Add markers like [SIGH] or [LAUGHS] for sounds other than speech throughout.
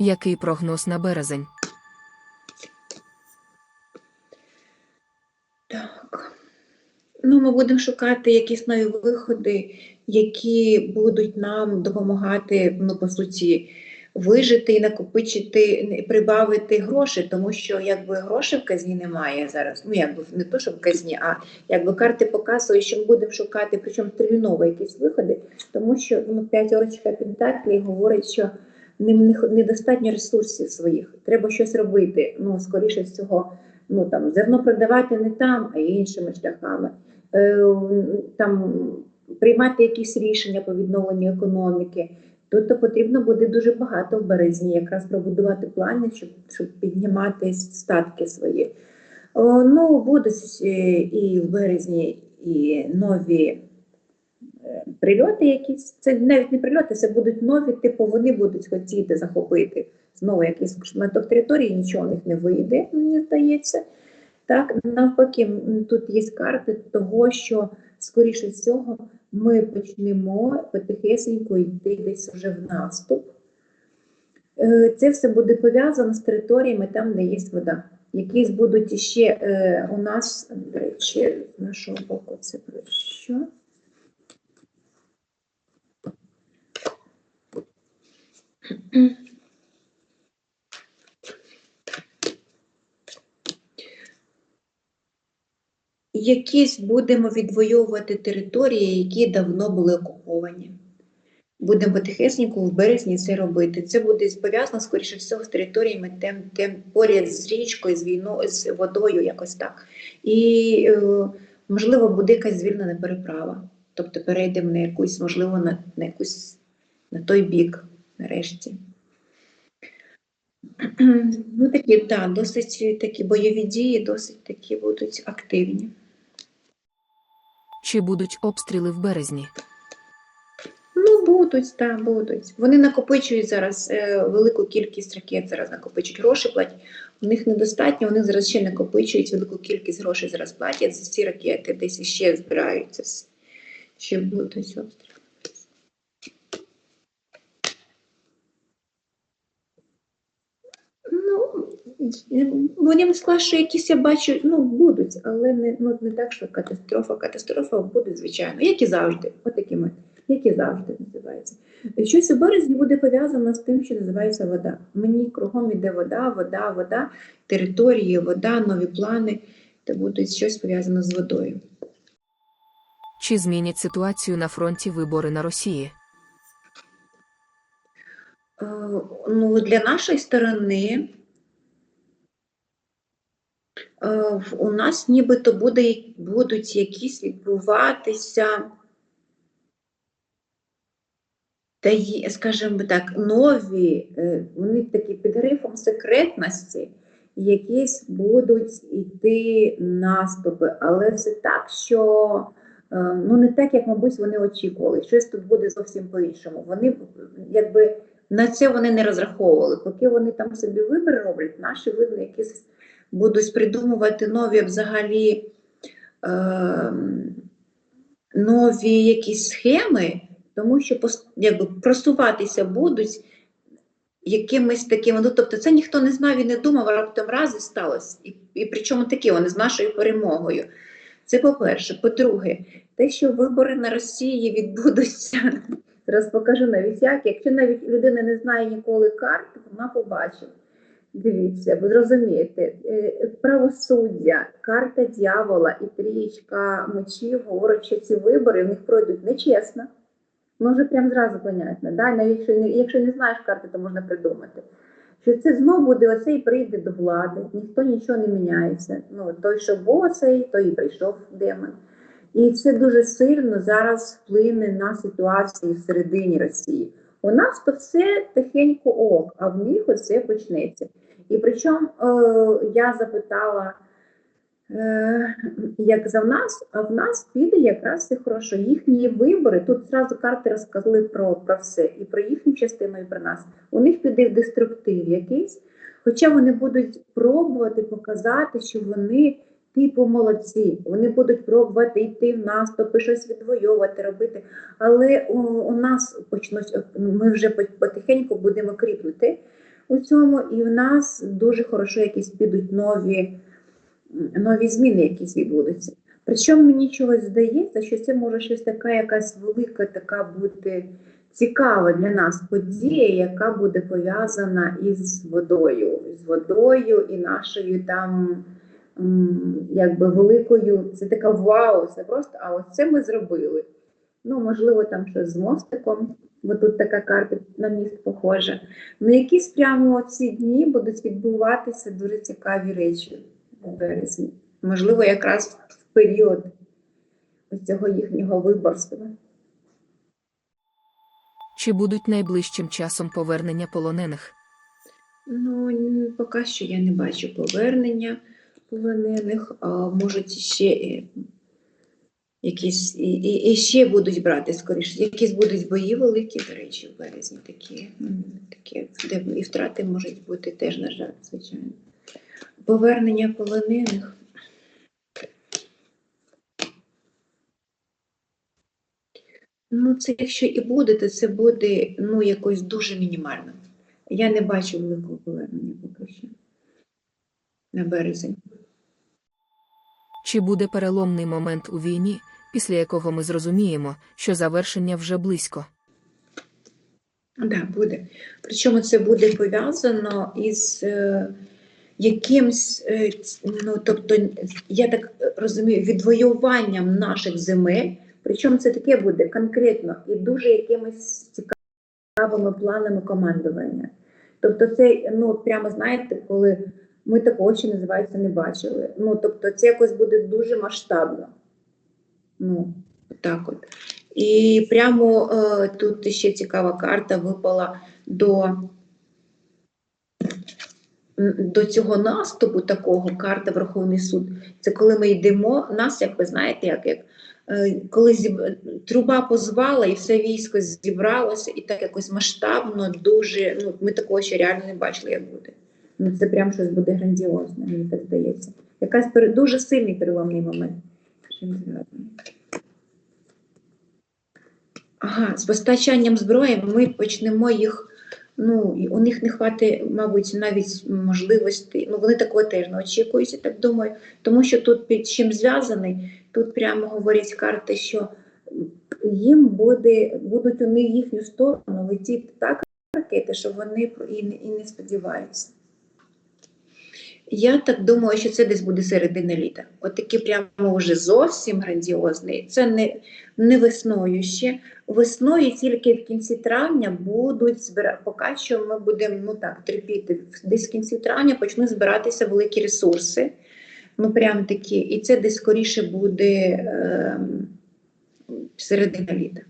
Який прогноз на березень? Так. Ну, ми будемо шукати якісь нові виходи, які будуть нам допомагати, ну, по суті, вижити і накопичити, прибавити гроші, тому що якби грошей в казні немає зараз. Ну, якби не то, що в казні, а якби карти показують, що ми будемо шукати, причому терміново якісь виходи, тому що ну, п'ятерочка Пентаклі говорить, що ним недостатньо ресурсів своїх. Треба щось робити. Ну, скоріше всього, ну там зерно продавати не там, а іншими шляхами. Е, там приймати якісь рішення по відновленню економіки. Тут потрібно буде дуже багато в березні, якраз пробудувати плани, щоб, щоб піднімати статки свої. О, ну, будуть е, і в березні і нові прильоти якісь. Це навіть не прильоти, це будуть нові, типу вони будуть хотіти захопити знову якийсь шматок території, нічого у них не вийде, мені здається. Так, навпаки, тут є карти того, що скоріше всього ми почнемо потихесенько йти десь вже в наступ. Е, Це все буде пов'язано з територіями там, де є вода. Якісь будуть ще е, у нас, до речі, з нашого боку це про що? Якісь будемо відвоювати території, які давно були окуповані. Будемо потихесеньку в березні це робити. Це буде пов'язано, скоріше всього, з територіями тем, тем поряд з річкою, з війною, з водою, якось так. І, е, можливо, буде якась звільнена переправа. Тобто перейдемо на якусь, можливо, на, на якусь на той бік, нарешті. Ну, такі, так, досить такі бойові дії, досить такі будуть активні. Чи будуть обстріли в березні? Ну, будуть, так, будуть. Вони накопичують зараз е, велику кількість ракет, зараз накопичують гроші платять. У них недостатньо, вони зараз ще накопичують велику кількість грошей зараз платять за ці ракети, десь іще збираються. Ще будуть обстріли. Ну, вони що якісь я бачу, ну, будуть, але не, ну, не так, що катастрофа. Катастрофа буде, звичайно, як і завжди. Отакими, як і завжди називається. Щось у березні буде пов'язано з тим, що називається вода. Мені кругом іде вода, вода, вода, території, вода, нові плани, та будуть щось пов'язане з водою. Чи змінять ситуацію на фронті вибори на Росії? Е, Ну, для нашої сторони у нас нібито буде, будуть якісь відбуватися, та є, скажімо так, нові, е, вони такі під грифом секретності, якісь будуть йти наступи, але це так, що е, ну не так, як, мабуть, вони очікували. Щось тут буде зовсім по-іншому. Вони якби на це вони не розраховували. Поки вони там собі вибір роблять, наші видно якісь будуть придумувати нові взагалі е, нові якісь схеми, тому що якби, просуватися будуть якимись такими. Ну, тобто це ніхто не знав і не думав, а раптом раз і сталося. І, і причому такі вони з нашою перемогою. Це по-перше. По-друге, те, що вибори на Росії відбудуться, [LAUGHS] зараз покажу навіть як. Якщо навіть людина не знає ніколи карт, вона побачить. Дивіться, ви зрозумієте, е, правосуддя, карта дьявола і трієчка мечів говорять, що ці вибори в них пройдуть нечесно. Ну, вже прям зразу понятно. Да? Навіть якщо, якщо не знаєш карти, то можна придумати. Що це знов буде оцей прийде до влади, ніхто нічого не міняється. Ну, той, що був оцей, той і прийшов демон. І це дуже сильно зараз вплине на ситуацію всередині Росії. У нас то все тихенько ок, а в них оце почнеться. І причому е, я запитала, е, як за в нас, а в нас піде якраз все хорошо. Їхні вибори, тут зразу карти розказали про, про все, і про їхню частину, і про нас. У них піде деструктив якийсь, хоча вони будуть пробувати показати, що вони типу молодці. Вони будуть пробувати йти в наступи, щось відвоювати, робити. Але у, у нас почнуть, ми вже потихеньку будемо кріпнути. у цьому, і в нас дуже хорошо якісь підуть нові, нові зміни, якісь відбудуться. Причому мені чогось здається, що це може щось така, якась велика така бути цікава для нас подія, яка буде пов'язана із водою, з водою і нашою там якби великою. Це така вау, це просто, а ось це ми зробили. Ну, можливо, там щось з мостиком, бо тут така карта на міст похожа. Ну, якісь прямо ці дні будуть відбуватися дуже цікаві речі в березні. Можливо, якраз в період ось цього їхнього виборства. Чи будуть найближчим часом повернення полонених? Ну, поки що я не бачу повернення полонених, а можуть ще якісь і, і, і ще будуть брати скоріше. Якісь будуть бої великі, до речі, в березні такі, такі, де і втрати можуть бути теж, на жаль, звичайно. Повернення полонених. Ну, це якщо і буде, то це буде ну, якось дуже мінімально. Я не бачу великого повернення поки що на березень. Чи буде переломний момент у війні, після якого ми зрозуміємо, що завершення вже близько? Да, буде. Причому це буде пов'язано із е, якимсь, е, ну тобто, я так розумію, відвоюванням наших земель. Причому це таке буде конкретно і дуже якимись цікавими планами командування. Тобто, це ну прямо знаєте, коли ми такого ще називається не бачили. Ну тобто, це якось буде дуже масштабно. Ну, так от. І прямо е, тут ще цікава карта випала до, до цього наступу такого карта Верховний суд. Це коли ми йдемо, нас, як ви знаєте, як, як е, коли зіб... труба позвала і все військо зібралося, і так якось масштабно, дуже. Ну, ми такого ще реально не бачили, як буде. Ну, це прям щось буде грандіозне, мені так здається. Якась пере- дуже сильний переломний момент. Ага, з постачанням зброї ми почнемо їх. Ну, у них не хватить, мабуть, навіть можливості. Ну, вони такого теж не очікують, я так думаю. Тому що тут під чим зв'язаний, тут прямо говорять карти, що їм буде, будуть вони в їхню сторону летіти так ракети, що вони і і не сподіваються. Я так думаю, що це десь буде середина літа. От такі прямо вже зовсім грандіозний. Це не, не весною ще. Весною тільки в кінці травня будуть збирати, поки що ми будемо ну так, терпіти. Десь в кінці травня почнуть збиратися великі ресурси. Ну, прям такі. І це десь скоріше буде е, середина літа.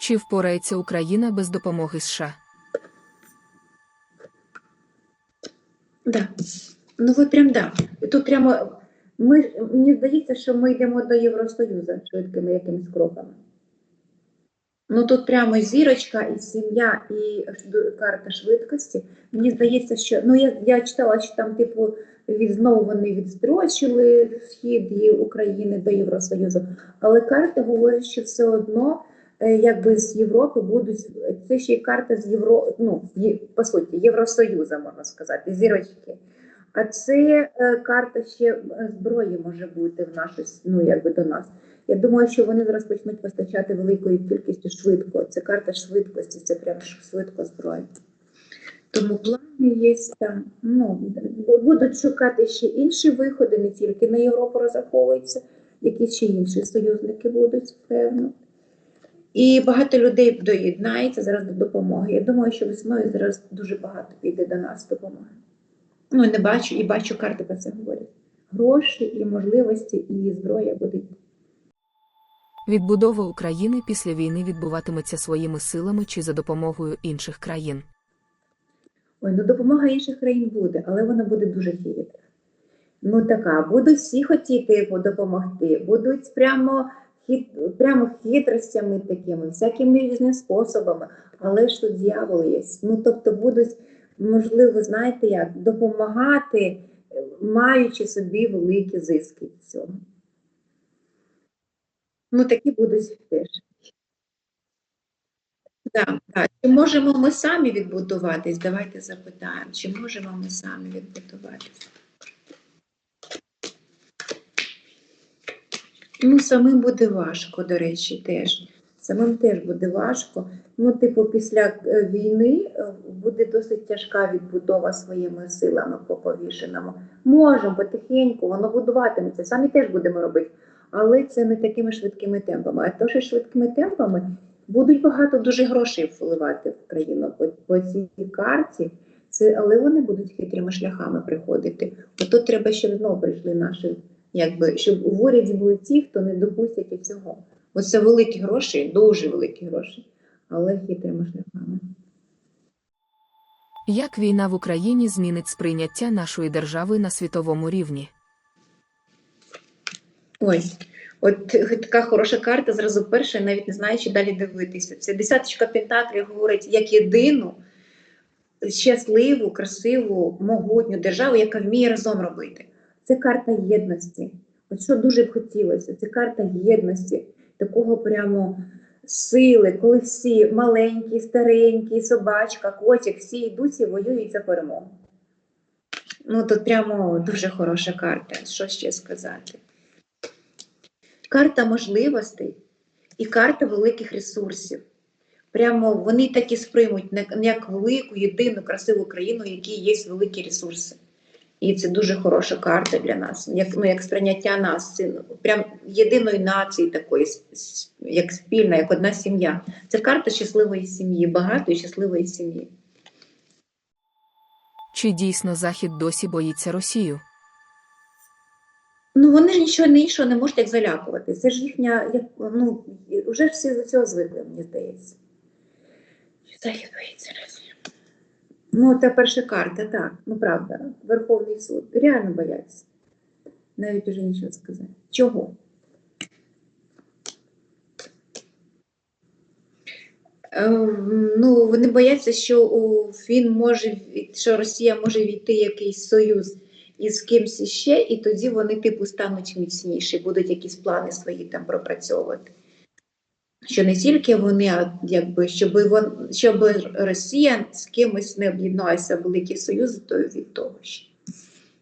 Чи впорається Україна без допомоги США? Да. Ну от прям да. Тут прямо ми, мені здається, що ми йдемо до Євросоюзу швидкими якимись кроками. Ну тут прямо зірочка, і сім'я, і карта швидкості. Мені здається, що ну я, я читала, що там, типу, знову вони відстрочили схід України до Євросоюзу. Але карти говорять, що все одно, якби з Європи будуть це ще й карта з Євро, ну по суті, Євросоюзу, можна сказати, зірочки. А це е, карта ще е, зброї може бути в нашу, ну якби до нас. Я думаю, що вони зараз почнуть постачати великою кількістю швидко. Це карта швидкості, це прям швидко зброя. Тому плани є там. Ну, будуть шукати ще інші виходи, не тільки на Європу розраховуються, якісь ще інші союзники будуть, певно. І багато людей доєднається зараз до допомоги. Я думаю, що весною зараз дуже багато піде до нас допомоги. Ну, не бачу, і бачу карти про це говорять. Гроші і можливості, і зброя будуть. Відбудова України після війни відбуватиметься своїми силами чи за допомогою інших країн? Ой, ну допомога інших країн буде, але вона буде дуже хитра. Ну така, будуть всі хотіти допомогти, будуть прямо, хит, прямо хитростями такими, всякими різними способами, але ж тут дьявол є. Ну тобто будуть, можливо, знаєте як, допомагати, е, маючи собі великі зиски від цього. Ну такі будуть теж. Да, да. Чи можемо ми самі відбудуватись? Давайте запитаємо, чи можемо ми самі відбудуватись? Ну, самим буде важко, до речі, теж. Самим теж буде важко. Ну, типу, після е, війни е, буде досить тяжка відбудова своїми силами по повішеному. Можемо потихеньку, воно будуватиметься, самі теж будемо робити. Але це не такими швидкими темпами. А то, що швидкими темпами будуть багато дуже грошей впливати в країну по, по цій карті. Це, але вони будуть хитрими шляхами приходити. Ото треба, щоб знову прийшли наші, якби, щоб у уряді були ті, хто не допустять цього. Оце великі гроші, дуже великі гроші, але хитрими шляхами. Як війна в Україні змінить сприйняття нашої держави на світовому рівні? Ой, от така хороша карта, зразу перша, навіть не знаю, чи далі дивитися. Це десяточка пентаклів говорить як єдину щасливу, красиву, могутню державу, яка вміє разом робити. Це карта єдності. От що дуже б хотілося, це карта єдності, такого прямо сили, коли всі маленькі, старенькі, собачка, котик, всі йдуть і воюють за перемогу. Ну, тут прямо дуже хороша карта. Що ще сказати? карта можливостей і карта великих ресурсів. Прямо вони так і сприймуть як велику, єдину, красиву країну, в якій є великі ресурси. І це дуже хороша карта для нас, як, ну, як сприйняття нас, ну, прям єдиної нації такої, як спільна, як одна сім'я. Це карта щасливої сім'ї, багатої щасливої сім'ї. Чи дійсно Захід досі боїться Росію? Ну вони ж нічого не іншого не можуть як залякувати. Це ж їхня, як, ну, вже всі до цього звикли, мені здається. Захід боїться Росії. Ну, та перша карта, так, ну правда. Верховний суд. Реально бояться. Навіть уже нічого сказати. Чого? Ем, Ну, вони бояться, що він може, що Росія може війти якийсь союз із кимсь іще, і тоді вони типу стануть міцніші, будуть якісь плани свої там пропрацьовувати. Що не тільки вони, а якби щоб вон, щоб Росія з кимось не об'єдналася в великий союз, то від того ще.